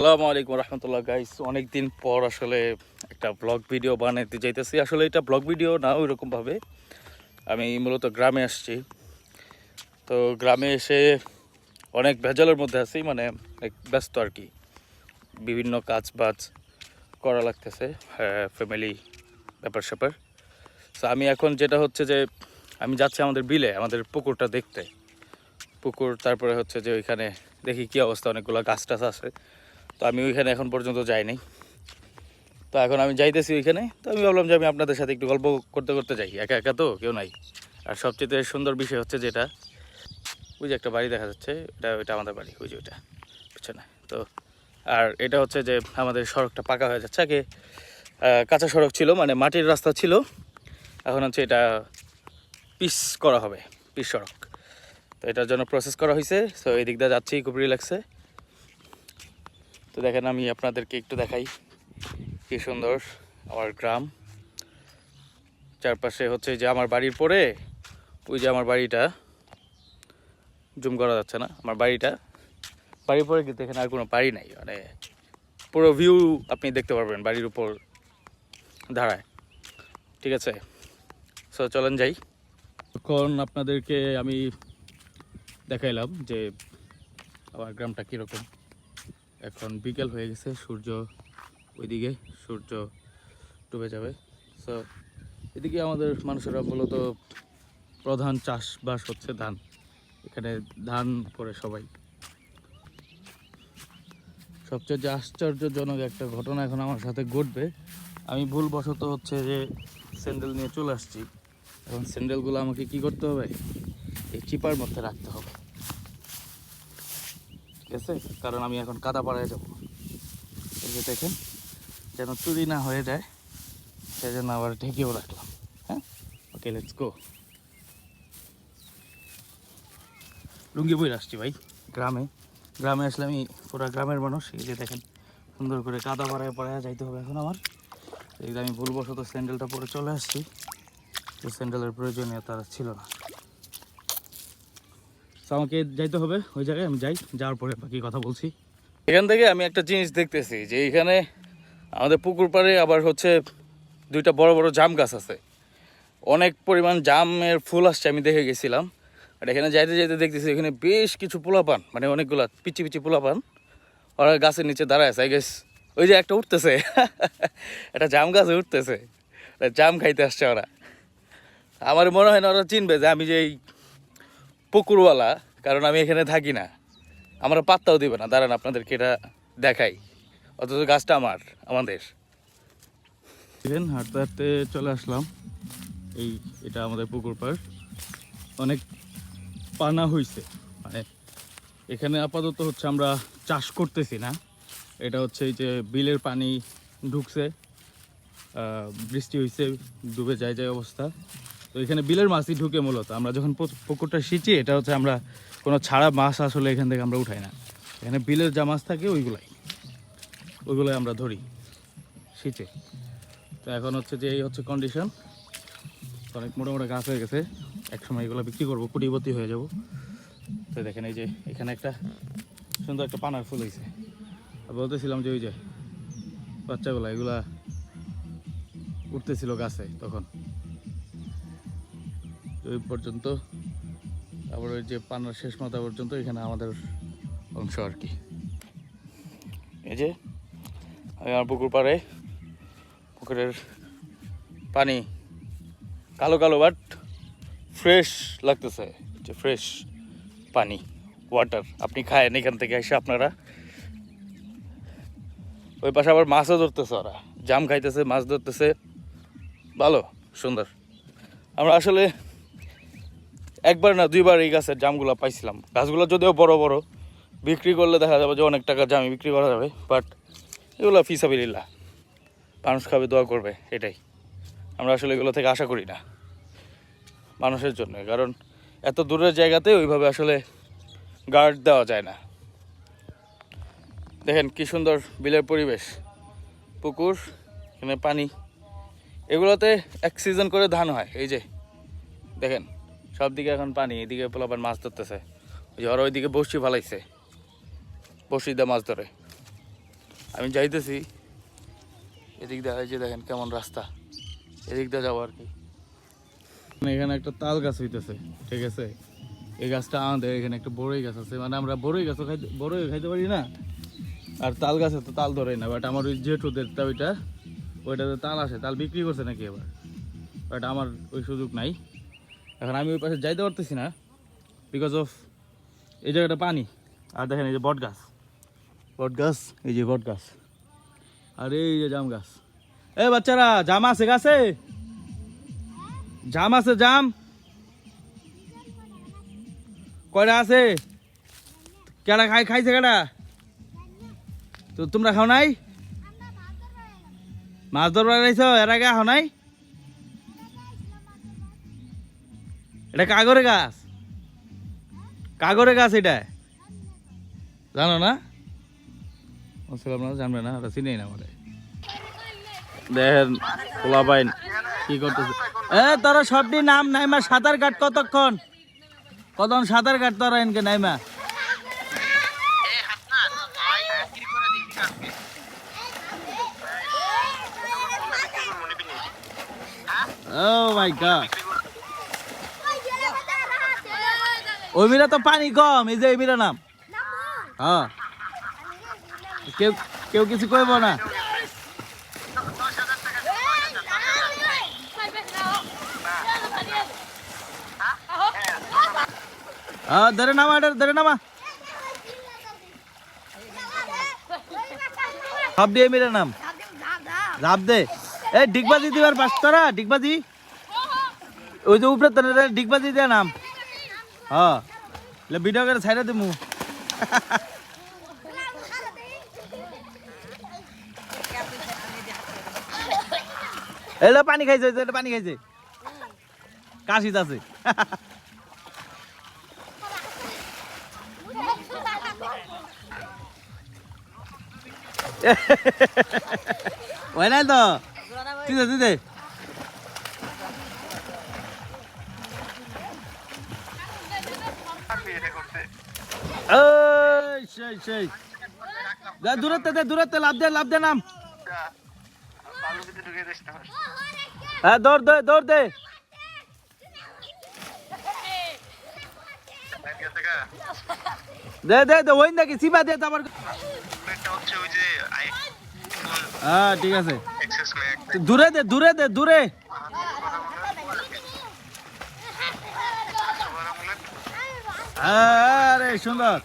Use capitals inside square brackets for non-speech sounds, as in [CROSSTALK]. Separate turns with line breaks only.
আসসালামু আলাইকুম রহমতুল্লাহ গাইস অনেকদিন পর আসলে একটা ব্লগ ভিডিও বানাতে যাইতেছি। আসলে এটা ব্লগ ভিডিও না, ওইরকমভাবে। আমি মূলত গ্রামে আসছি। তো গ্রামে এসে অনেক ভেজালের মধ্যে আছি মানে ব্যস্ত আর কি। বিভিন্ন কাজ বাজ করা লাগতেছে ফ্যামিলি ব্যাপার স্যাপার তো আমি এখন যেটা হচ্ছে যে, আমি যাচ্ছি আমাদের বিলে, আমাদের পুকুরটা দেখতে। পুকুর, তারপরে হচ্ছে যে ওইখানে দেখি কি অবস্থা, অনেকগুলো গাছ টাছ আছে। তো আমি ওইখানে এখন পর্যন্ত যাইনি। তো এখন আমি যাইতেছি ওইখানে। তো আমি ভাবলাম যে আমি আপনাদের সাথে একটু গল্প করতে করতে যাই। একা একা তো, কেউ নাই। আর সবচেয়ে সুন্দর বিষয় হচ্ছে যেটা, ওই যে একটা বাড়ি দেখা যাচ্ছে, এটা ওইটা আমাদের বাড়ি, ওই যে ওইটা পিছনে তো, আর এটা হচ্ছে যে আমাদের সড়কটা পাকা হয়ে যাচ্ছে। আগে কাঁচা সড়ক ছিল মানে মাটির রাস্তা ছিল। এখন হচ্ছে এটা পিস করা হবে, পিস সড়ক। তো এটার জন্য প্রসেস করা হয়েছে তো এই দিক দিয়ে যাচ্ছি খুব রিল্যাক্সে তো দেখেন আমি আপনাদেরকে একটু দেখাই কি সুন্দর আমার গ্রাম। চারপাশে হচ্ছে যে আমার বাড়ির পরে ওই যে আমার বাড়িটা। জুম করা যাচ্ছে না, আমার বাড়িটা। বাড়ির পরে কিন্তু এখানে আর কোনো বাড়ি নাই মানে পুরো ভিউ আপনি দেখতে পারবেন বাড়ির উপর দাঁড়ায় ঠিক আছে? সো চলেন যাই। এখন আপনাদেরকে আমি দেখাইলাম যে আমার গ্রামটা কীরকম। এখন বিকেল হয়ে গেছে, সূর্য ওইদিকে, সূর্য ডুবে যাবে। সো এদিকে আমাদের মানুষেরা মূলত প্রধান চাষবাস হচ্ছে ধান। এখানে ধান করে সবাই। সবচেয়ে যে আশ্চর্যজনক একটা ঘটনা এখন আমার সাথে ঘটবে। আমি ভুলবশত হচ্ছে যে স্যান্ডেল নিয়ে চলে আসছি। এখন স্যান্ডেলগুলো আমাকে কি করতে হবে? এই চিপার মধ্যে রাখতে হবে। ঠিক আছে কারণ আমি এখন কাদা পাড়ায় যাব। এই যে দেখেন, যেন চুরি না হয়ে যায়, সেজন্য আবার ঢেকেও রাখলাম। হ্যাঁ? ওকে লেটস গো লুঙ্গি বই আসছি ভাই, গ্রামে। গ্রামে আসলে আমি পুরো গ্রামের মানুষ। এই যে দেখেন, সুন্দর করে কাদা পাড়ায় পাড়ায় যাইতে হবে এখন আমার। এই আমি ভুলবশত স্যান্ডেলটা পরে চলে আসছি। স্যান্ডেলের প্রয়োজনীয়তা ছিল না। তো আমাকে যাইতে হবে ওই জায়গায়, আমি যাই, যাওয়ার পরে বাকি কথা বলছি। এখান থেকে আমি একটা জিনিস দেখতেছি, যে এখানে আমাদের পুকুর পাড়ে আবার হচ্ছে দুইটা বড় বড় জাম গাছ আছে। অনেক পরিমাণ জামের ফুল আসছে, আমি দেখে গেছিলাম। আর এখানে যাইতে যাইতে দেখতেছি এখানে বেশ কিছু পোলাপান মানে অনেকগুলা পিচি পিচি পোলাপান, ওরা গাছের নিচে দাঁড়ায় আছে আই গেস ওই যে একটা উঠতেছে, [LAUGHS] একটা জাম গাছে উঠতেছে, জাম খাইতে আসছে ওরা। আমার মনে হয় না ওরা চিনবে যে আমি যে এই পুকুরওয়ালা, কারণ আমি এখানে থাকি না। আমরা পাত্তাও দিবে না। দাঁড়ান, আপনাদেরকে এটা দেখাই। অথচ গাছটা আমার, আমাদের। হাঁটতে হাঁটতে চলে আসলাম। এই, এটা আমাদের পুকুর পাড়। অনেক পানা হয়েছে মানে এখানে আপাতত হচ্ছে আমরা চাষ করতেছি না। এটা হচ্ছে এই যে বিলের পানি ঢুকছে। বৃষ্টি হয়েছে ডুবে যায় যায় অবস্থা। তো এখানে বিলের মাছই ঢুকে মূলত। আমরা যখন পুকুরটা সিঁচি, এটা হচ্ছে আমরা কোনো ছাড়া মাছ আসলে এখান থেকে আমরা উঠাই না। এখানে বিলের যা মাছ থাকে ওইগুলাই। ওইগুলোই আমরা ধরি সিঁচে। তো এখন হচ্ছে যে এই হচ্ছে কন্ডিশন অনেক মোটা মোটা গাছ হয়ে গেছে। একসময় এগুলো বিক্রি করব কুটিপতি হয়ে যাব। তো দেখেন এই যে এখানে একটা সুন্দর একটা পানার ফুল হয়েছে। আর বলতেছিলাম যে ওই যে বাচ্চাগুলো, এগুলা উঠতেছিল গাছে তখন। ওই পর্যন্ত। আবার ওই যে পানার শেষ মাথা পর্যন্ত, এখানে আমাদের অংশ আর কি। এই যে, আমি আমার পুকুর পাড়ে, পুকুরের পানি, কালো কালো বাট ফ্রেশ লাগতেছে। যে ফ্রেশ পানি ওয়াটার আপনি খায়েন, এখান থেকে এসে আপনারা। ওই পাশে আবার মাছও ধরতেছে ওরা। জাম খাইতেছে, মাছ ধরতেছে। ভালো, সুন্দর। আমরা আসলে একবার না, দুইবার এই গাছের জামগুলো পাইছিলাম। গাছগুলো যদিও বড় বড়, বিক্রি করলে দেখা যাবে যে অনেক টাকা জামি বিক্রি করা যাবে বাট এগুলো ফিসাবিল্লা মানুষ খাবে, দোয়া করবে, এটাই। আমরা আসলে এগুলো থেকে আশা করি না, মানুষের জন্য, কারণ এত দূরের জায়গাতে ওইভাবে আসলে গার্ড দেওয়া যায় না। দেখেন কি সুন্দর বিলের পরিবেশ, পুকুর, এখানে পানি, এগুলোতে এক সিজন করে ধান হয়, এই যে, দেখেন। সব দিকে এখন পানি, এদিকে পোলাপান মাছ ধরতেছে। ওই ওরা ওইদিকে বসি ফালাইছে বসি দিয়ে মাছ ধরে। আমি যাইতেছি, এদিক এই যে দেখেন কেমন রাস্তা, এদিক দিয়ে যাব আর কি। এখানে একটা তাল গাছ হইতেছে, ঠিক আছে? এই গাছটা আমাদের এখানে একটা বড়ই গাছ আছে মানে আমরা বড়ই গাছও খাইতে বড়ই খাইতে পারি না, আর তাল গাছে তো তাল ধরে না বাট আমার ওই জেঠুদের তা ওইটা, ওইটাতে তাল আসে, তাল বিক্রি করছে নাকি এবার? বাট আমার ওই সুযোগ নাই। এখন আমি ওই পাশে যাইতে পারতেছি না বিকজ অফ এই জায়গাটা পানি। আর দেখেন এই যে বট গাছ। বট গাছ, এই যে বট গাছ। আর এই যে জাম গাছ। এ বাচ্চারা, জাম আছে গাছে? জাম আছে, জাম। কয়টা আছে? কেডা খাই খাইছে কেডা? তো তোমরা খাও নাই? মাছ ধরবার এর আগে খাও নাই? এটা কাগরে গাছ। কাগরে গাছ এটা। জানো না? আসলে আপনারা জানবে না ওরা চিনেই না আমাদের। দেখেন পোলা পাইন কি করতেছে? এ তোরা সবটি নাম নাইমা সাঁতার কাট কতক্ষণ? কতক্ষণ সাঁতার কাট তোরা এনকে নাইমা? Oh my God. ওই মিলা তো পানি কম এই যে এই মিলা নাম হ্যাঁ কেউ কেউ কিছু কইব না হ্যাঁ ধরে নামা এটা ধরে নামা সব দিয়ে মিলে নাম লাভ দে এ ডিগবাজি দিবার পাস তোরা ডিগবাজি ওই যে উপরে তোরা ডিগবাজি দিয়ে নাম হ্যাঁ। ভিডিও করে ছাইরা দিমু। এলো পানি খাইছে এটা পানি খাইছে। কাশিত আছে ওই নাই তো? তুই দে এই, সেই সেই। দে দূরতে দে দূরতে লাভ দে লাভ দে, নাম। হ্যাঁ দৌড় দে দৌড় দে। দে দে দে, ওই নাকি, সিবা দে আমার হ্যাঁ ঠিক আছে। দূরে দে দূরে দে, দূরে। আরে সুন্দর